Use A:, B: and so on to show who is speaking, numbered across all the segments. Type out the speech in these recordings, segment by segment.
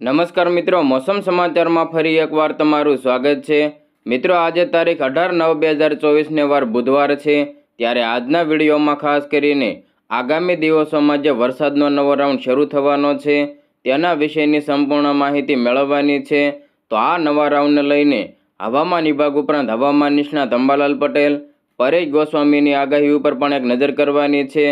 A: નમસ્કાર મિત્રો, મોસમ સમાચારમાં ફરી એકવાર તમારું સ્વાગત છે. મિત્રો, આજે તારીખ અઢાર નવ બે હજાર ચોવીસને વાર બુધવાર છે. ત્યારે આજના વિડીયોમાં ખાસ કરીને આગામી દિવસોમાં જે વરસાદનો નવો રાઉન્ડ શરૂ થવાનો છે, તેના વિશેની સંપૂર્ણ માહિતી મેળવવાની છે. તો આ નવા રાઉન્ડને લઈને હવામાન વિભાગ ઉપરાંત હવામાન નિષ્ણાત અંબાલાલ પટેલ, પરેશ ગોસ્વામીની આગાહી ઉપર પણ એક નજર કરવાની છે.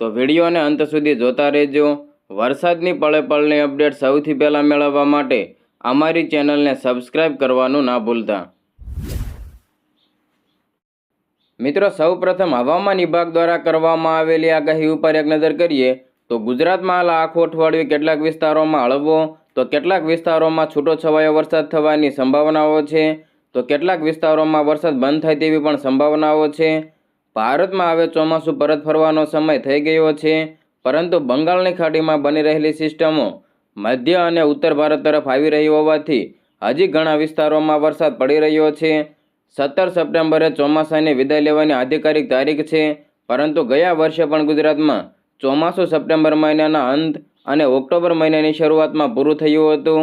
A: તો વિડીયોને અંત સુધી જોતા રહેજો. વરસાદની પળે પળની અપડેટ સૌથી પહેલાં મેળવવા માટે અમારી ચેનલને સબસ્ક્રાઇબ કરવાનું ના ભૂલતા. મિત્રો, સૌપ્રથમ હવામાન વિભાગ દ્વારા કરવામાં આવેલી આગાહી ઉપર એક નજર કરીએ, તો ગુજરાતમાં હાલ આખું અઠવાડિયું કેટલાક વિસ્તારોમાં હળવો, તો કેટલાક વિસ્તારોમાં છૂટો છવાયો વરસાદ થવાની સંભાવનાઓ છે, તો કેટલાક વિસ્તારોમાં વરસાદ બંધ થાય તેવી પણ સંભાવનાઓ છે. ભારતમાં હવે ચોમાસું પરત ફરવાનો સમય થઈ ગયો છે પરંતુ બંગાળની ખાડીમાં બની રહેલી સિસ્ટમો મધ્ય અને ઉત્તર ભારત તરફ આવી રહી હોવાથી હજી ઘણા વિસ્તારોમાં વરસાદ પડી રહ્યો છે. સત્તર સપ્ટેમ્બરે ચોમાસાની વિદાય લેવાની આધિકારિક તારીખ છે, પરંતુ ગયા વર્ષે પણ ગુજરાતમાં ચોમાસું સપ્ટેમ્બર મહિનાના અંત અને ઓક્ટોબર મહિનાની શરૂઆતમાં પૂરું થયું હતું.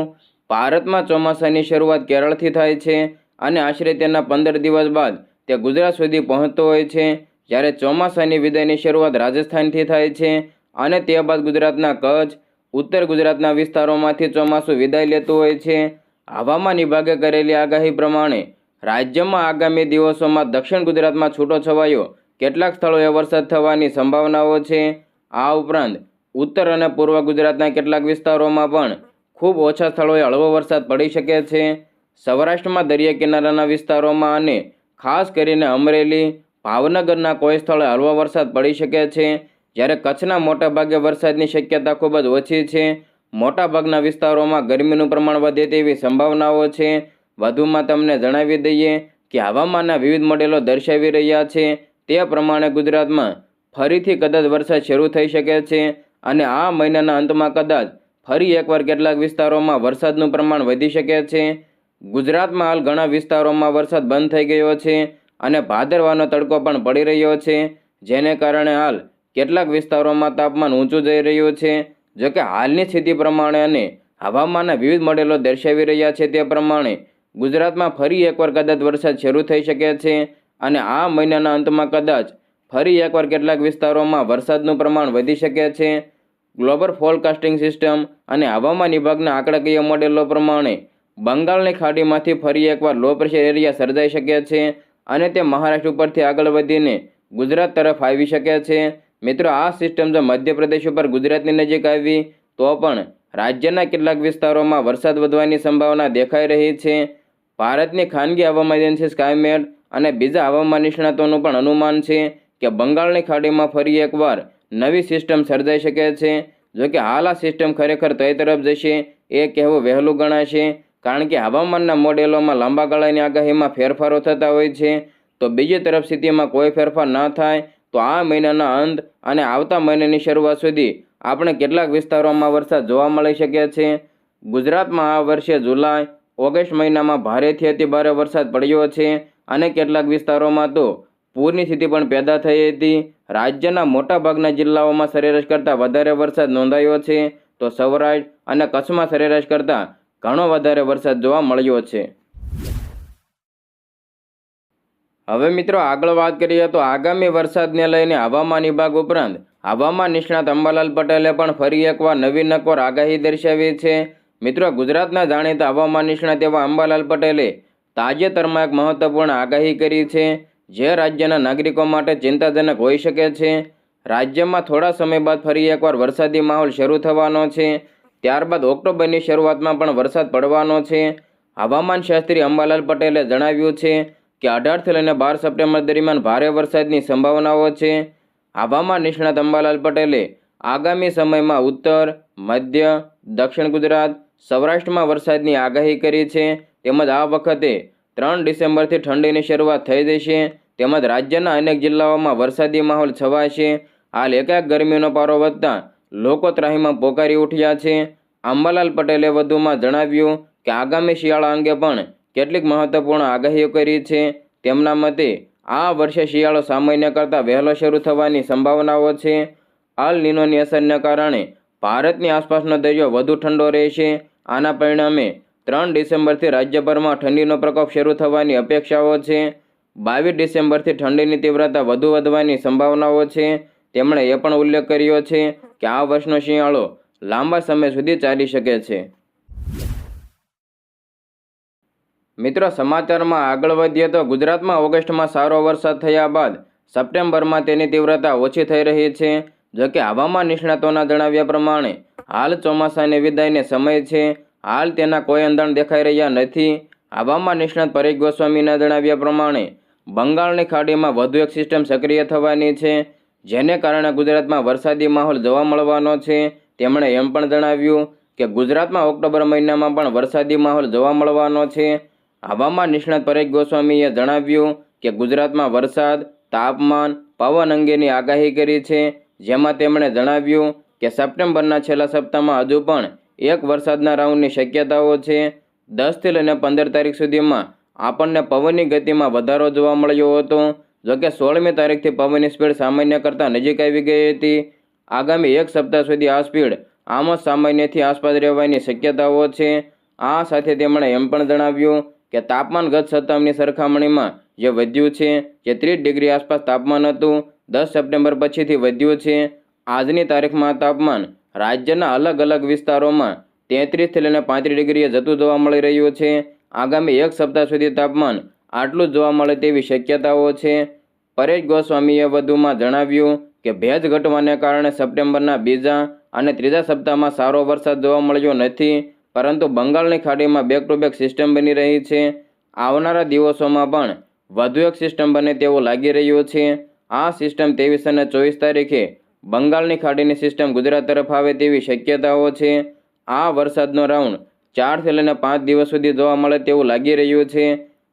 A: ભારતમાં ચોમાસાની શરૂઆત કેરળથી થાય છે અને આશરે તેના પંદર દિવસ બાદ તે ગુજરાત સુધી પહોંચતો હોય છે, જ્યારે ચોમાસાની વિદાયની શરૂઆત રાજસ્થાનથી થાય છે. અને તે બાદ ગુજરાતના કચ્છ, ઉત્તર ગુજરાતના વિસ્તારોમાંથી ચોમાસું વિદાય લેતું હોય છે. હવામાન વિભાગે કરેલી આગાહી પ્રમાણે રાજ્યમાં આગામી દિવસોમાં દક્ષિણ ગુજરાતમાં છૂટો છવાયો કેટલાક સ્થળોએ વરસાદ થવાની સંભાવનાઓ છે. આ ઉપરાંત ઉત્તર અને પૂર્વ ગુજરાતના કેટલાક વિસ્તારોમાં પણ ખૂબ ઓછા સ્થળોએ હળવો વરસાદ પડી શકે છે. સૌરાષ્ટ્રમાં દરિયા કિનારાના વિસ્તારોમાં અને ખાસ કરીને અમરેલી, ભાવનગરના કોઈ સ્થળે હળવો વરસાદ પડી શકે છે. જ્યારે કચ્છના મોટાભાગે વરસાદની શક્યતા ખૂબ જ ઓછી છે, મોટાભાગના વિસ્તારોમાં ગરમીનું પ્રમાણ વધે તેવી સંભાવનાઓ છે. વધુમાં તમને જણાવી દઈએ કે હવામાનના વિવિધ મોડેલો દર્શાવી રહ્યા છે. તે પ્રમાણે ગુજરાતમાં ફરીથી કદાચ વરસાદ શરૂ થઈ શકે છે અને આ મહિનાના અંતમાં કદાચ ફરી એકવાર કેટલાક વિસ્તારોમાં વરસાદનું પ્રમાણ વધી શકે છે. ગુજરાતમાં હાલ ઘણા વિસ્તારોમાં વરસાદ બંધ થઈ ગયો છે અને ભાદરવાનો તડકો પણ પડી રહ્યો છે, જેને કારણે હાલ કેટલાક વિસ્તારોમાં તાપમાન ઊંચું જઈ રહ્યું છે. જોકે હાલની સ્થિતિ પ્રમાણે અને હવામાનના વિવિધ મોડેલો દર્શાવી રહ્યા છે તે પ્રમાણે ગુજરાતમાં ફરી એકવાર કદાચ વરસાદ શરૂ થઈ શકે છે અને આ મહિનાના અંતમાં કદાચ ફરી એકવાર કેટલાક વિસ્તારોમાં વરસાદનું પ્રમાણ વધી શકે છે. ગ્લોબલ ફોરકાસ્ટિંગ સિસ્ટમ અને હવામાન વિભાગના આંકડાકીય મોડેલો પ્રમાણે બંગાળની ખાડીમાંથી ફરી એકવાર લો પ્રેશર એરિયા સર્જાઈ શકે છે અને તે મહારાષ્ટ્ર ઉપરથી આગળ વધીને ગુજરાત તરફ આવી શકે છે. મિત્રો, આ સિસ્ટમ જો મધ્યપ્રદેશ ઉપર ગુજરાતની નજીક આવી, તો પણ રાજ્યના કેટલાક વિસ્તારોમાં વરસાદ વધવાની સંભાવના દેખાઈ રહી છે. ભારતની ખાનગી હવામાન એજન્સી સ્કાયમેટ અને બીજા હવામાન નિષ્ણાતોનું પણ અનુમાન છે કે બંગાળની ખાડીમાં ફરી એકવાર નવી સિસ્ટમ સર્જાઈ શકે છે. જોકે હાલ આ સિસ્ટમ ખરેખર તય તરફ જશે, એ કહેવું વહેલું ગણાશે, કારણ કે હવામાનના મોડેલોમાં લાંબા ગાળાની આગાહીમાં ફેરફારો થતા હોય છે. તો બીજી તરફ સ્થિતિમાં કોઈ ફેરફાર ન થાય તો આ મહિનાના અંત અને આવતા મહિનાની શરૂઆત સુધી આપણે કેટલાક વિસ્તારોમાં વરસાદ જોવા મળી શકે છે. ગુજરાતમાં આ વર્ષે જુલાઈ, ઓગસ્ટ મહિનામાં ભારેથી અતિ ભારે વરસાદ પડ્યો છે અને કેટલાક વિસ્તારોમાં તો પૂરની સ્થિતિ પણ પેદા થઈ હતી. રાજ્યના મોટાભાગના જિલ્લાઓમાં સરેરાશ કરતાં વધારે વરસાદ નોંધાયો છે. તો સૌરાષ્ટ્ર અને કચ્છમાં સરેરાશ કરતાં ઘણો વધારે વરસાદ જોવા મળ્યો છે. હવે મિત્રો આગળ વાત કરીએ તો આગામી વરસાદને લઈને હવામાન વિભાગ ઉપરાંત હવામાન નિષ્ણાત અંબાલાલ પટેલે પણ ફરી એકવાર નવી નકોર આગાહી દર્શાવી છે. મિત્રો ગુજરાતના જાણીતા હવામાન નિષ્ણાત એવા અંબાલાલ પટેલે તાજેતરમાં એક મહત્વપૂર્ણ આગાહી કરી છે, જે રાજ્યના નાગરિકો માટે ચિંતાજનક હોઈ શકે છે. રાજ્યમાં થોડા સમય બાદ ફરી એકવાર વરસાદી માહોલ શરૂ થવાનો છે. ત્યારબાદ ઓક્ટોબરની શરૂઆતમાં પણ વરસાદ પડવાનો છે. હવામાન શાસ્ત્રી અંબાલાલ પટેલે જણાવ્યું છે કે અઢારથી લઈને બાર સપ્ટેમ્બર દરમિયાન ભારે વરસાદની સંભાવનાઓ છે. હવામાન નિષ્ણાત અંબાલાલ પટેલે આગામી સમયમાં ઉત્તર, મધ્ય, દક્ષિણ ગુજરાત, સૌરાષ્ટ્રમાં વરસાદની આગાહી કરી છે. તેમજ આ વખતે ત્રણ ડિસેમ્બરથી ઠંડીની શરૂઆત થઈ જશે. તેમજ રાજ્યના અનેક જિલ્લાઓમાં વરસાદી માહોલ છવાશે. હાલ એકાએક ગરમીનો પારો વધતા લોકો ત્રાહીમાં પોકારી ઉઠ્યા છે. અંબાલાલ પટેલે વધુમાં જણાવ્યું કે આગામી શિયાળા અંગે પણ કેટલીક મહત્વપૂર્ણ આગાહીઓ કરી છે. તેમના મતે, આ વર્ષે શિયાળો સામાન્ય કરતાં વહેલો શરૂ થવાની સંભાવનાઓ છે. અલ નિનોની અસરને કારણે ભારતની આસપાસનો દરિયો વધુ ઠંડો રહેશે. આના પરિણામે ત્રણ ડિસેમ્બરથી રાજ્યભરમાં ઠંડીનો પ્રકોપ શરૂ થવાની અપેક્ષાઓ છે. બાવીસ ડિસેમ્બરથી ઠંડીની તીવ્રતા વધુ વધવાની સંભાવનાઓ છે. તેમણે એ પણ ઉલ્લેખ કર્યો છે કે આ વર્ષનો શિયાળો લાંબા સમય સુધી ચાલી શકે છે. મિત્રો, સમાચારમાં આગળ વધીએ તો ગુજરાતમાં ઓગસ્ટમાં સારો વરસાદ થયા બાદ સપ્ટેમ્બરમાં તેની તીવ્રતા ઓછી થઈ રહી છે. જોકે હવામાન નિષ્ણાતોના જણાવ્યા પ્રમાણે, હાલ ચોમાસાની વિદાયને સમય છે. હાલ તેના કોઈ અંદાણ દેખાઈ રહ્યા નથી. હવામાન નિષ્ણાત પરેશ ગોસ્વામીના જણાવ્યા પ્રમાણે, બંગાળની ખાડીમાં વધુ એક સિસ્ટમ સક્રિય થવાની છે, જેને કારણે ગુજરાતમાં વરસાદી માહોલ જોવા મળવાનો છે. તેમણે એમ પણ જણાવ્યું કે ગુજરાતમાં ઓક્ટોબર મહિનામાં પણ વરસાદી માહોલ જોવા મળવાનો છે. હવામાન નિષ્ણાત પરેશ ગોસ્વામીએ જણાવ્યું કે ગુજરાતમાં વરસાદ, તાપમાન, પવન અંગેની આગાહી કરી છે. જેમાં તેમણે જણાવ્યું કે સપ્ટેમ્બરના છેલ્લા સપ્તાહમાં હજુ પણ એક વરસાદના રાઉન્ડની શક્યતાઓ છે. દસથી લઈને પંદર તારીખ સુધીમાં આપણને પવનની ગતિમાં વધારો જોવા મળ્યો હતો. જોકે સોળમી તારીખથી પવનની સ્પીડ સામાન્ય કરતાં નજીક આવી ગઈ હતી. આગામી એક સપ્તાહ સુધી આ સ્પીડ આમ જ સામાન્યથી આસપાસ રહેવાની શક્યતાઓ છે. આ સાથે તેમણે એમ પણ જણાવ્યું કે તાપમાન ગત સપ્તાહની સરખામણીમાં જે વધ્યું છે, જે ત્રીસ ડિગ્રી આસપાસ તાપમાન હતું, દસ સપ્ટેમ્બર પછીથી વધ્યું છે. આજની તારીખમાં તાપમાન રાજ્યના અલગ અલગ વિસ્તારોમાં તેત્રીસથી લઈને પાંત્રીસ ડિગ્રીએ જતું જોવા મળી રહ્યું છે. આગામી એક સપ્તાહ સુધી તાપમાન આટલું જ જોવા મળે તેવી શક્યતાઓ છે. પરેશ ગોસ્વામીએ વધુમાં જણાવ્યું કે ભેજ ઘટવાને કારણે સપ્ટેમ્બરના બીજા અને ત્રીજા સપ્તાહમાં સારો વરસાદ જોવા મળ્યો નથી. પરંતુ બંગાળની ખાડીમાં બેક ટુ બેક સિસ્ટમ બની રહી છે. આવનારા દિવસોમાં પણ વધુ એક સિસ્ટમ બને તેવું લાગી રહ્યું છે. આ સિસ્ટમ ત્રેવીસ અને ચોવીસ તારીખે બંગાળની ખાડીની સિસ્ટમ ગુજરાત તરફ આવે તેવી શક્યતાઓ છે. આ વરસાદનો રાઉન્ડ ચારથી લઈને પાંચ દિવસ સુધી જોવા મળે તેવું લાગી રહ્યું છે.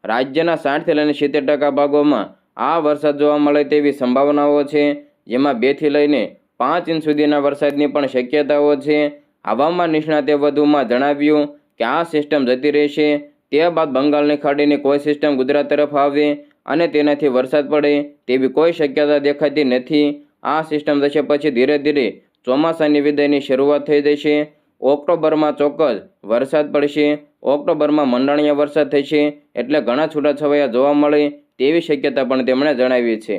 A: રાજ્યના સાઠથી લઈને સિત્તેર ટકા ભાગોમાં આ વરસાદ જોવા મળે તેવી સંભાવનાઓ છે. જેમાં બેથી લઈને પાંચ ઇંચ સુધીના વરસાદની પણ શક્યતાઓ છે. હવામાન નિષ્ણાતે વધુમાં જણાવ્યું કે આ સિસ્ટમ જતી રહેશે. તે બાદ બંગાળની ખાડીની કોઈ સિસ્ટમ ગુજરાત તરફ આવે અને તેનાથી વરસાદ પડે તેવી કોઈ શક્યતા દેખાતી નથી. આ સિસ્ટમ જશે પછી ધીરે ધીરે ચોમાસાની વિદાયની શરૂઆત થઈ જશે. ઓક્ટોબરમાં ચોક્કસ વરસાદ પડશે. ઓક્ટોબરમાં મંડાણીયા વરસાદ થશે. એટલે ઘણા છૂટાછવાયા જોવા મળે તેવી શક્યતા પણ તેમણે જણાવી છે.